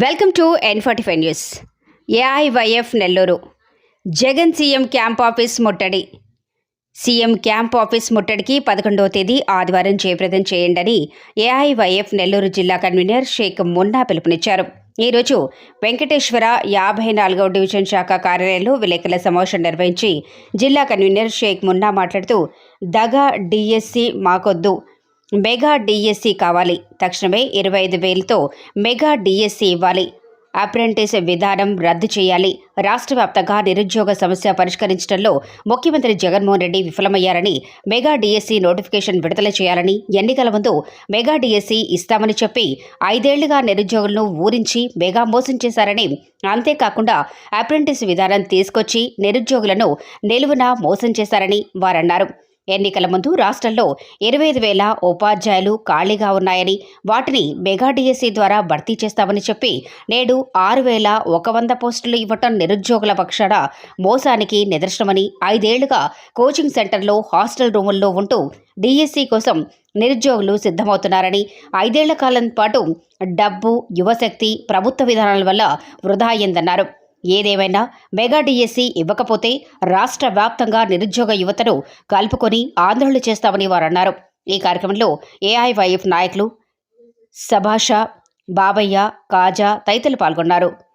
Welcome to N forty five news AIYF Nellore Jagan CM camp office ముట్టడి CM camp office ముట్టడికి పదకొండవ తేదీ ఆదివారం జయప్రదం చేయండని ఏఐవైఎఫ్ నెల్లూరు జిల్లా కన్వీనర్ షేక్ మున్నా పిలుపునిచ్చారు. ఈరోజు వెంకటేశ్వర యాభై నాలుగవ డివిజన్ శాఖ కార్యాలయంలో విలేకరుల సమావేశం నిర్వహించి జిల్లా కన్వీనర్ షేక్ మున్నా మాట్లాడుతూ దగా డిఎస్సి మాకొద్దు. మెగా డిఎస్సి కావాలి. తక్షణమే ఇరవై ఐదు వేలతో మెగా డిఎస్సి ఇవ్వాలి. అప్రెంటిస్ విధానం రద్దు చేయాలి. రాష్ట్ర వ్యాప్తంగా నిరుద్యోగ సమస్య పరిష్కరించడంలో ముఖ్యమంత్రి జగన్మోహన్ రెడ్డి విఫలమయ్యారని మెగా డిఎస్సి నోటిఫికేషన్ విడుదల చేయాలని ఎన్నికల ముందు మెగా డిఎస్సి ఇస్తామని చెప్పి ఐదేళ్ళుగా నిరుద్యోగులను ఊరించి మెగా మోసం చేశారని అంతేకాకుండా అప్రెంటిస్ విధానం తీసుకొచ్చి నిరుద్యోగులను నిలువున మోసం చేశారని వారన్నారు. ఎన్నికల ముందు రాష్ట్రంలో ఇరవై ఐదు వేల ఉపాధ్యాయులు ఖాళీగా ఉన్నాయని వాటిని మెగా డిఎస్సి ద్వారా భర్తీ చేస్తామని చెప్పి నేడు ఆరు వేల ఒక వంద పోస్టులు ఇవ్వటం నిరుద్యోగుల పక్షాన మోసానికి నిదర్శనమని ఐదేళ్ళుగా కోచింగ్ సెంటర్లో హాస్టల్ రూముల్లో ఉంటూ డిఎస్సీ కోసం నిరుద్యోగులు సిద్ధమవుతున్నారని ఐదేళ్ళ కాలం పాటు డబ్బు యువశక్తి ప్రభుత్వ విధానాల వల్ల వృధా అయిందన్నారు ఏదేమైనా మెగా డిఎస్సి ఇవ్వకపోతే రాష్ట్ర వ్యాప్తంగా నిరుద్యోగ యువతను కలుపుకొని ఆందోళన చేస్తామని వారు అన్నారు ఈ కార్యక్రమంలో ఏఐవైఎఫ్ నాయకులు సభాష బాబయ్య కాజా తదితరులు పాల్గొన్నారు.